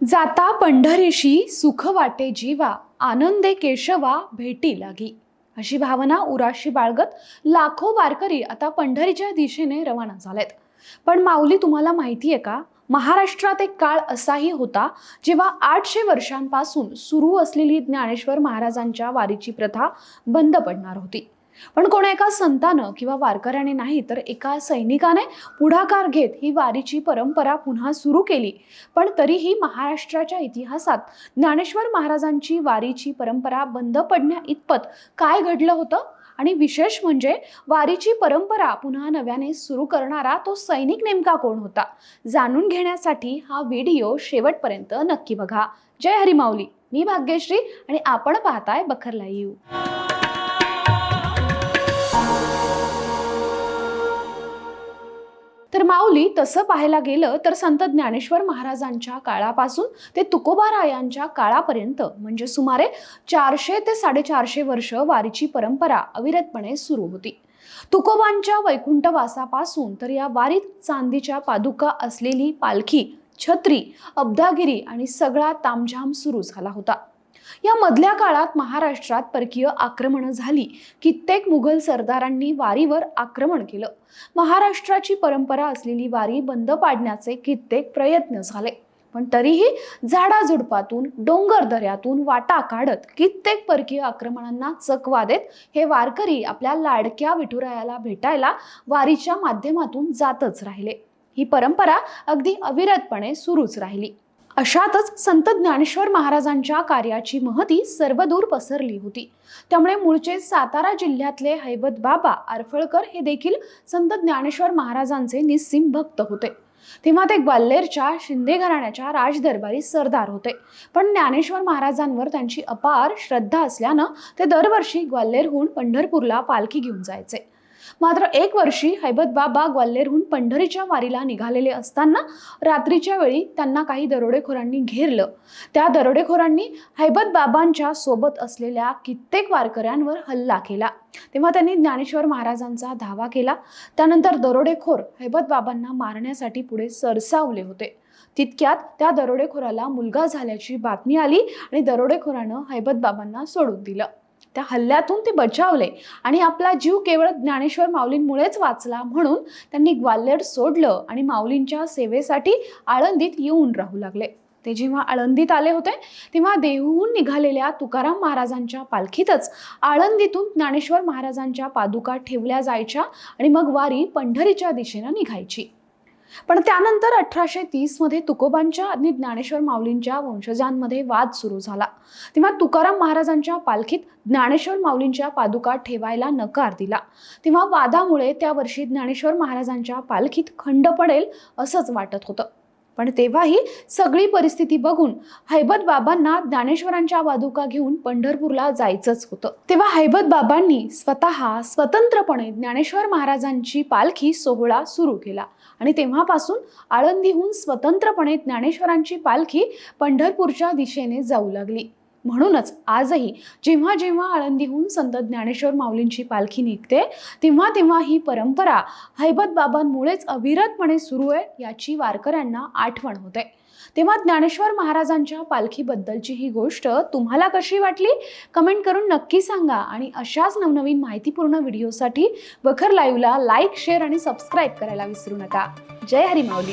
जाता पंढरीशी सुख वाटे जीवा आनंदे केशवा भेटी लागी. अशी भावना उराशी बाळगत लाखो वारकरी आता पंढरीच्या दिशेने रवाना झालेत. पण माऊली तुम्हाला माहिती आहे का? महाराष्ट्रात एक काळ असाही होता जेव्हा आठशे वर्षांपासून सुरू असलेली ज्ञानेश्वर महाराजांच्या वारीची प्रथा बंद पडणार होती. पण कोणा एका संतानं किंवा वारकऱ्याने नाही तर एका सैनिकाने पुढाकार घेत ही वारीची परंपरा पुन्हा सुरू केली. पण तरीही महाराष्ट्राच्या इतिहासात ज्ञानेश्वर महाराजांची वारीची परंपरा बंद पडण्या इतपत काय घडलं होतं? आणि विशेष म्हणजे वारीची परंपरा पुन्हा नव्याने सुरू करणारा तो सैनिक नेमका कोण होता? जाणून घेण्यासाठी हा व्हिडिओ शेवटपर्यंत नक्की बघा. जय हरिमाऊली. मी भाग्यश्री आणि आपण पाहताय बखर लाईव्ह. तर माऊली तसं पाहायला गेलं तर संत ज्ञानेश्वर महाराजांच्या काळापासून ते तुकोबारायांच्या काळापर्यंत म्हणजे सुमारे चारशे ते साडेचारशे वर्ष वारीची परंपरा अविरतपणे सुरू होती. तुकोबांच्या वैकुंठवासापासून तर या वारीत चांदीच्या पादुका असलेली पालखी छत्री अब्दागिरी आणि सगळा तामझाम सुरू झाला होता. या मधल्या काळात महाराष्ट्रात परकीय आक्रमणं झाली. कित्येक मुघल सरदारांनी वारीवर आक्रमण केलं. महाराष्ट्राची परंपरा असलेली वारी बंद पाडण्याचे कित्येक प्रयत्न झाले. पण तरीही झाडाझुडपातून डोंगर दऱ्यातून वाटा काढत कित्येक परकीय आक्रमणांना चकवा देत हे वारकरी आपल्या लाडक्या विठुरायाला भेटायला वारीच्या माध्यमातून जातच राहिले. ही परंपरा अगदी अविरतपणे सुरूच राहिली. अशातच संत ज्ञानेश्वर महाराजांच्या कार्याची महती सर्वदूर पसरली होती. त्यामुळे मूळचे सातारा जिल्ह्यातले हैबत बाबा आरफळकर हे देखील संत ज्ञानेश्वर महाराजांचे निस्सिम भक्त होते. तेव्हा ते ग्वाल्हेरच्या शिंदे घराण्याच्या राजदरबारी सरदार होते. पण ज्ञानेश्वर महाराजांवर त्यांची अपार श्रद्धा असल्यानं ते दरवर्षी ग्वाल्हेरहून पंढरपूरला पालखी घेऊन जायचे. मात्र एक वर्षी हैबत बाबा ग्वाल्हेरहून पंढरीच्या वारीला निघालेले असताना रात्रीच्या वेळी त्यांना काही दरोडेखोरांनी घेरलं. त्या दरोडेखोरांनी हैबत बाबांच्या सोबत असलेल्या कित्येक वारकऱ्यांवर हल्ला केला. तेव्हा त्यांनी ज्ञानेश्वर महाराजांचा धावा केला. त्यानंतर दरोडेखोर हैबत बाबांना मारण्यासाठी पुढे सरसावले होते. तितक्यात त्या दरोडेखोराला मुलगा झाल्याची बातमी आली आणि दरोडेखोरानं हैबत बाबांना सोडून दिलं. त्या हल्ल्यातून ते बचावले. आणि आपला जीव केवळ ज्ञानेश्वर माऊलींमुळेच वाचला म्हणून त्यांनी ग्वाल्हेर सोडलं आणि माऊलींच्या सेवेसाठी आळंदीत येऊन राहू लागले. ते जेव्हा आळंदीत आले होते तेव्हा देहूहून निघालेल्या तुकाराम महाराजांच्या पालखीतच आळंदीतून ज्ञानेश्वर महाराजांच्या पादुका ठेवल्या जायच्या आणि मग वारी पंढरीच्या दिशेनं निघायची. पण त्यानंतर अठराशे तीसमध्ये तुकोबांच्या आणि ज्ञानेश्वर माऊलींच्या वंशजांमध्ये वाद सुरू झाला. तेव्हा तुकाराम महाराजांच्या पालखीत ज्ञानेश्वर माऊलींच्या पादुका ठेवायला नकार दिला. तेव्हा वादामुळे त्या वर्षी ज्ञानेश्वर महाराजांच्या पालखीत खंड पडेल असंच वाटत होतं. पण तेव्हाही सगळी परिस्थिती बघून हैबत बाबांना ज्ञानेश्वरांच्या पादुका घेऊन पंढरपूरला जायचंच होतं. तेव्हा हैबत बाबांनी स्वतः स्वतंत्रपणे ज्ञानेश्वर महाराजांची पालखी सोहळा सुरू केला आणि तेव्हापासून आळंदीहून स्वतंत्रपणे ज्ञानेश्वरांची पालखी पंढरपूरच्या दिशेने जाऊ लागली. म्हणूनच आजही जेव्हा जेव्हा आळंदीहून संत ज्ञानेश्वर माऊलींची पालखी निघते तेव्हा तेव्हा ही परंपरा हैबत बाबांमुळेच अविरतपणे सुरू आहे याची वारकऱ्यांना आठवण होते. तेव्हा ज्ञानेश्वर महाराजांच्या पालखीबद्दलची ही गोष्ट तुम्हाला कशी वाटली? कमेंट करून नक्की सांगा आणि अशाच नवनवीन माहितीपूर्ण व्हिडिओसाठी बखर लाईव्हला लाईक शेअर आणि सबस्क्राईब करायला विसरू नका. जय हरी माऊली.